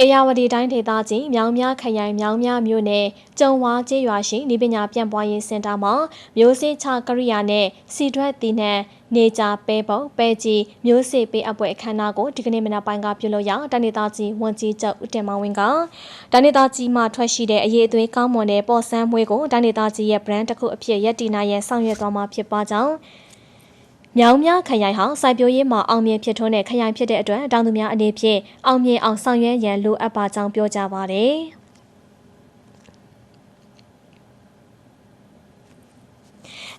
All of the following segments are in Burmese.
အေယာဝတီတိုင်းဒေသကြီးမြောင်မြခရိုင်မြောင်မြမြို့နယ်ကျုံဝါကျေးရွာရှိနေပညာပြန့်ပွားရေးစင်တာမှာမျိုးစေ့ချကရိယာနဲ့စီတွက်တီနံနေကြပဲပုံပဲကြီးမျိုးစေ့ပေးအပ်ပွဲအခမ်းအနားကိုဒီကနေ့မနက်ပိုင်းကပြုလုပ်ရာတန်ဒေသကြီးဝန်ကြီးချုပ်ဦးတင်မောင်ဝင်းကတန်ဒေသကြီးမှထွက်ရှိတဲ့အရေးအသွေးကောင်းမွန်တဲ့ပေါ်ဆန်းမွေးကိုတန်ဒေသကြီးရဲ့ brand တစ်ခုအဖြစ်ရည်တည်နိုင်ရန်ဆောင်ရွက်သွားမှာဖြစ်ပါကြောင်း မြောင်မြခရိုင်ဟာစိုက်ပျိုးရေးမှာအောင်မြင်ဖြစ်ထွန်းတဲ့ခရိုင်ဖြစ်တဲ့အတွက်တောင်သူများအနေဖြင့်အောင်မြင်အောင်ဆောင်ရွက်ရန်လိုအပ်ပါကြောင်းပြောကြားပါတယ်။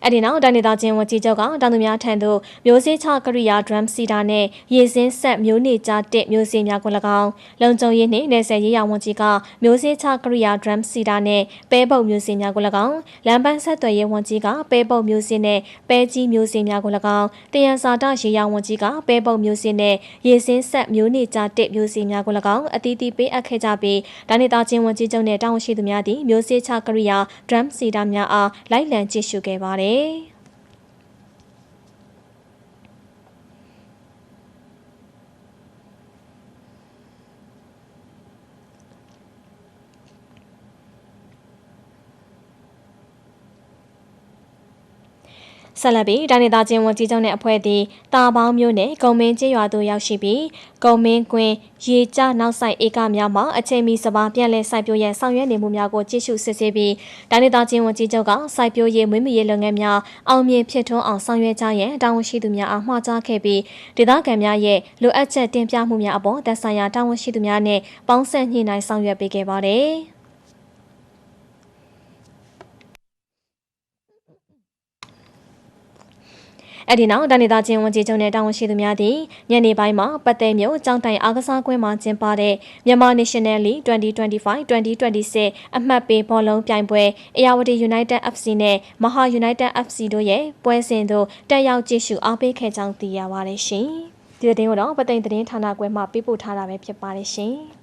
အဲ့ဒီနောက်တန်ဒေသချင်းဝန်ကြီးချုပ်ကတောင်သူများထံသို့မျိုးစေ့ချကရိယာ drum seeder နဲ့ရေစင်းဆက်မျိုးနေကြတဲ့မျိုးစေ့များကို၎င်းလုံခြုံရေးနှင့်နယ်ဆက်ရေးရာဝန်ကြီးကမျိုးစေ့ချကရိယာ drum seeder နဲ့ပဲပုတ်မျိုးစေ့များကို၎င်းလမ်းပန်းဆက်သွယ်ရေးဝန်ကြီးကပဲပုတ်မျိုးစေ့နဲ့ပဲကြီးမျိုးစေ့များကို၎င်းတယံစာတရေးရာဝန်ကြီးကပဲပုတ်မျိုးစေ့နဲ့ရေစင်းဆက်မျိုးနေကြတဲ့မျိုးစေ့များကို၎င်းအသီးသီးပေးအပ်ခဲ့ကြပြီးတန်ဒေသချင်းဝန်ကြီးချုပ်နဲ့တာဝန်ရှိသူများသည့်မျိုးစေ့ချကရိယာ drum seeder များအားလိုက်လံကြည့်ရှုခဲ့ပါတယ်။ Hey. ဆက်လက်ပြီးတိုင်းဒေသချင်းဝန်ကြီးချုပ်နဲ့အဖွဲ့သည်တာပေါင်းမျိုးနဲ့ဂုံမင်းကျေးရွာသို့ရောက်ရှိပြီးဂုံမင်းကွင်းရေကျနောက်ဆိုင်ဧကများမှာအချိန်မီစပါးပြန်လည်စိုက်ပျိုးရန်ဆောင်ရွက်နေမှုများကိုကြည့်ရှုစစ်ဆေးပြီးတိုင်းဒေသချင်းဝန်ကြီးချုပ်ကစိုက်ပျိုးရေးမွေးမြူရေးလုပ်ငန်းများအောင်မြင်ဖြစ်ထွန်းအောင်ဆောင်ရွက်ကြရန်တာဝန်ရှိသူများအားမှာကြားခဲ့ပြီးဒေသခံများရဲ့လိုအပ်ချက်တင်ပြမှုများအပေါ်သက်ဆိုင်ရာတာဝန်ရှိသူများနဲ့ပေါင်းစပ်ညှိနှိုင်းဆောင်ရွက်ပေးခဲ့ပါတယ်။ အဲ့ဒီနောက်တန်ဒေသချင်းဝန်ကြီးချုပ်နဲ့တာဝန်ရှိသူများသည်ညနေပိုင်းမှာပတ်သက်မြို့ကြောင်းတိုင်အားကစားကွင်းမှာကျင်းပတဲ့မြန်မာ National League 2025-2026အမှတ်ပေးဘောလုံးပြိုင်ပွဲအေယာဝတီ United FC နဲ့မဟာ United FC တို့ရဲ့ပွဲစဉ်သို့တက်ရောက်ကြည့်ရှုအားပေးခဲ့ကြောင်းသိရပါတယ်ရှင်။ဒီတဲ့တင်ကိုတော့ပသိမ်သတင်းဌာနကွဲမှပေးပို့ထားတာပဲဖြစ်ပါတယ်ရှင်။